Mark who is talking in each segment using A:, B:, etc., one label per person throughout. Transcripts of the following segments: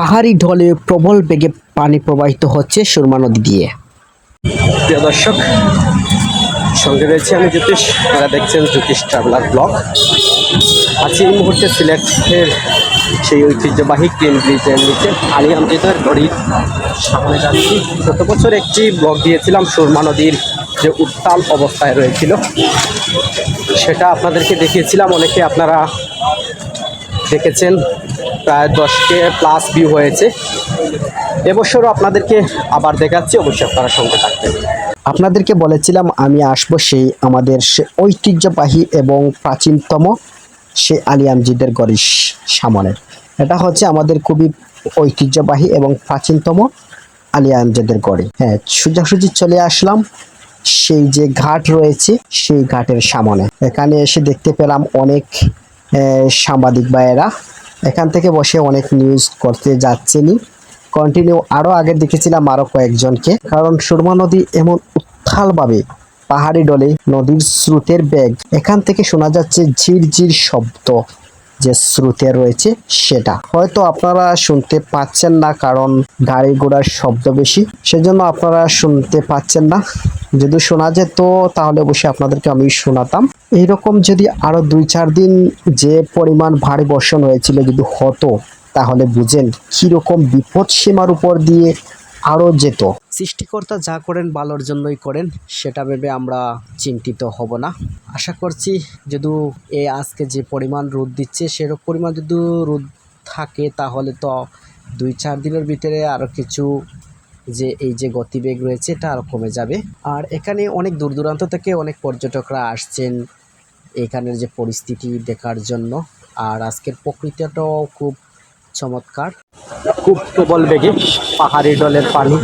A: পাহাড়ি ঢলে প্রবল বেগে পানি প্রবাহিত হচ্ছে সুরমা নদী দিয়ে। প্রিয় দর্শক, সঙ্গে রয়েছে আমি জ্যোতিষ। আপনারা দেখছেন জ্যোতিষ ট্রাভেলার ব্লগ। আছি এই মুহূর্তে সিলেটের সেই ঐতিহ্যবাহী ক্লিন ব্রিজের নিচে আলী আমজিদের গড়ির সামনে যাচ্ছি। গত বছর একটি ব্লগ দিয়েছিলাম সুরমা নদীর যে উত্তাল অবস্থায় রয়েছিল। সেটা আপনাদেরকে দেখিয়েছিলাম। অনেকে আপনারা দেখেছেন। প্রায় দশকে প্লাস ভিউ হয়েছে। এবছরও আপনাদেরকে আবার দেখাচ্ছি, অবশ্যই আপনারা সঙ্গে থাকবেন। আপনাদেরকে বলেছিলাম আমি আসব সেই আমাদের সে ঐতিহ্যবাহী এবং প্রাচীনতম সে আলিয়ামজিদের গড়ির সামনের। এটা হচ্ছে আমাদের খুবই ঐতিহ্যবাহী এবং প্রাচীনতম আলিয়ামজিদের গড়ি। হ্যাঁ সোজাসুজি চলে আসলাম সেই যে ঘাট রয়েছে, সেই ঘাটের সামনে। এখানে এসে দেখতে পেলাম অনেক সাংবাদিক ভাইয়েরা। এখান থেকে বসে অনেক নিউজ করতে যাচ্ছেনি। কন্টিনিউ আরও আগে দেখেছিলাম আরও কয়েকজনকে। কারণ সুরমা নদী এমন উত্থালভাবে পাহাড়ি ডলে নদীর স্রোতের বেগ। এখান থেকে শোনা যাচ্ছে ঝিরঝির শব্দ। যে স্রোতে রয়েছে সেটা। হয়তো আপনারা শুনতে পাচ্ছেন না, কারণ গাড়ি ঘোড়ার শব্দ বেশি, সেজন্য আপনারা শুনতে পাচ্ছেন না। যদি শোনা যেত, তাহলে অবশ্যই আপনাদেরকে আমি শোনাতাম। এইরকম যদি আরও দুই চার দিন যে পরিমাণ ভারী বর্ষণ হয়েছিল যদি হতো, তাহলে বুঝেন কীরকম বিপদ সীমার উপর দিয়ে আরও যেত। সৃষ্টিকর্তা যা করেন ভালোর জন্যই করেন, সেটা ভেবে আমরা চিন্তিত হব না। আশা করছি যদি এ আজকে যে পরিমাণ রোদ দিচ্ছে সেরকম পরিমাণ যদি রোদ থাকে, তাহলে তো দুই চার দিনের ভিতরে আরও কিছু যে এই যে গতিবেগ রয়েছে, এটা আরও কমে যাবে। আর এখানে অনেক দূর দূরান্ত থেকে অনেক পর্যটকরা আসছেন এখানের যে পরিস্থিতি দেখার জন্য। আর আজকের প্রকৃতিটাও খুব চমৎকার। খুব প্রবল বেগে পাহাড়ি ডলের পানি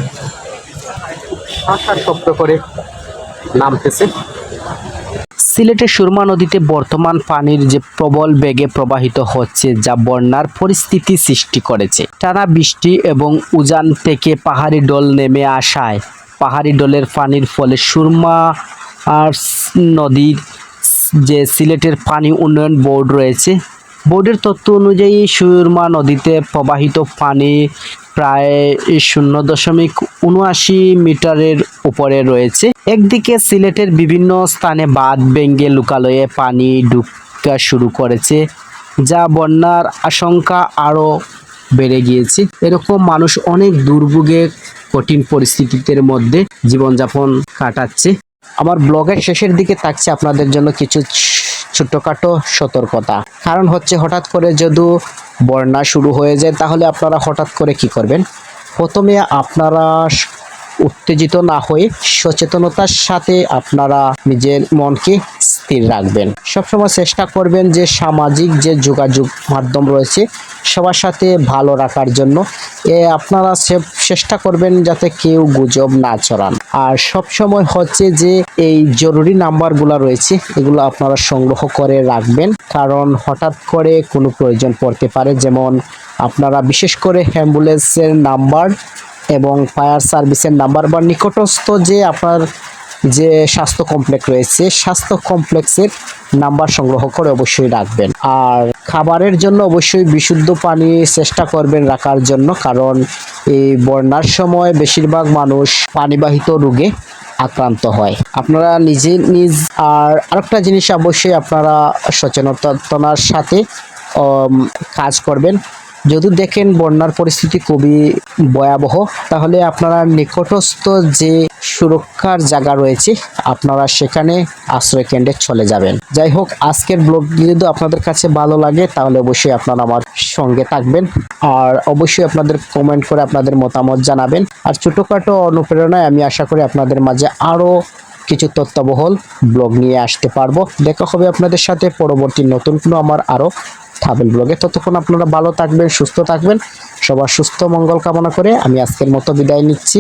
A: আশার শব্দ করে নামতেছে। সিলেটের সুরমা নদীতে বর্তমান পানির যে প্রবল বেগে প্রবাহিত হচ্ছে, যা বন্যার পরিস্থিতি সৃষ্টি করেছে। টানা বৃষ্টি এবং উজান থেকে পাহাড়ি ডল নেমে আসায় পাহাড়ি ডলের পানির ফলে সুরমা আর নদীর যে সিলেটের পানি উন্নয়ন বোর্ড রয়েছে বোর্ডের তথ্য অনুযায়ী সুরমা নদীতে প্রবাহিত পানি প্রায় শূন্য দশমিক উনআশি মিটারের উপরে রয়েছে। একদিকে সিলেটের বিভিন্ন স্থানে বাঁধ ভেঙে লোকালয়ে পানি ঢুকা শুরু করেছে, যা বন্যার আশঙ্কা আরও বেড়ে গিয়েছে। এরকম মানুষ অনেক দুর্ভোগে, কঠিন পরিস্থিতির মধ্যে জীবনযাপন কাটাচ্ছে। আমার ব্লগের শেষের দিকে থাকছে। আপনাদের জন্য কিছু ছোট্টখাটো সতর্কতা। কারণ হচ্ছে হঠাৎ করে যদি বন্যা শুরু হয়ে যায়, তাহলে আপনারা হঠাৎ করে কি করবেন? প্রথমে আপনারা উত্তেজিত না হয়ে সচেতনতার সাথে আপনারা নিজের মনকে স্থির রাখবেন। সবসময় চেষ্টা করবেন যে সামাজিক যে যোগাযোগ মাধ্যম রয়েছে, সবার সাথে ভালো রাখার জন্য। এ আপনারা চেষ্টা করবেন যাতে কেউ গুজব না চড়ান আর সব সময় হচ্ছে যে এই জরুরি নাম্বারগুলো রয়েছে, এগুলো আপনারা সংগ্রহ করে রাখবেন। কারণ হঠাৎ করে কোনো প্রয়োজন পড়তে পারে। যেমন আপনারা বিশেষ করে অ্যাম্বুলেন্সের নাম্বার এবং ফায়ার সার্ভিসের নাম্বার বা নিকটস্থ যে আপনার যে স্বাস্থ্য কমপ্লেক্স রয়েছে, স্বাস্থ্য কমপ্লেক্সের নাম্বার সংগ্রহ করে অবশ্যই রাখবেন। আর খাবারের জন্য অবশ্যই বিশুদ্ধ পানি চেষ্টা করবেন রাখার জন্য, কারণ এই বন্যার সময় বেশিরভাগ মানুষ পানিবাহিত রোগে আক্রান্ত হয়। আপনারা নিজে নিজ, আর আরেকটা জিনিস অবশ্যই আপনারা সচেতনতার সাথে কাজ করবেন। যদি দেখেন বন্যার পরিস্থিতি খুবই ভয়াবহ, তাহলে আপনারা নিকটস্থ যে সুরক্ষার জায়গা রয়েছে, আপনারা সেখানে আশ্রয় কেন্দ্রে চলে যাবেন। যাই হোক, আজকের ব্লগ যদি আপনাদের কাছে ভালো লাগে, তাহলে অবশ্যই আপনারা আমার সঙ্গে থাকবেন। আর অবশ্যই আপনাদের কমেন্ট করে আপনাদের মতামত জানাবেন। আর ছোটোখাটো অনুপ্রেরণায় আমি আশা করি আপনাদের মাঝে আরও কিছু তত্ত্বাবহল ব্লগ নিয়ে আসতে পারব। দেখা হবে আপনাদের সাথে পরবর্তী নতুন কোনো আমার আরও থাকবেন ব্লগে। ততক্ষণ আপনারা ভালো থাকবেন, সুস্থ থাকবেন। সবার সুস্থ মঙ্গল কামনা করে আমি আজকের মতো বিদায় নিচ্ছি।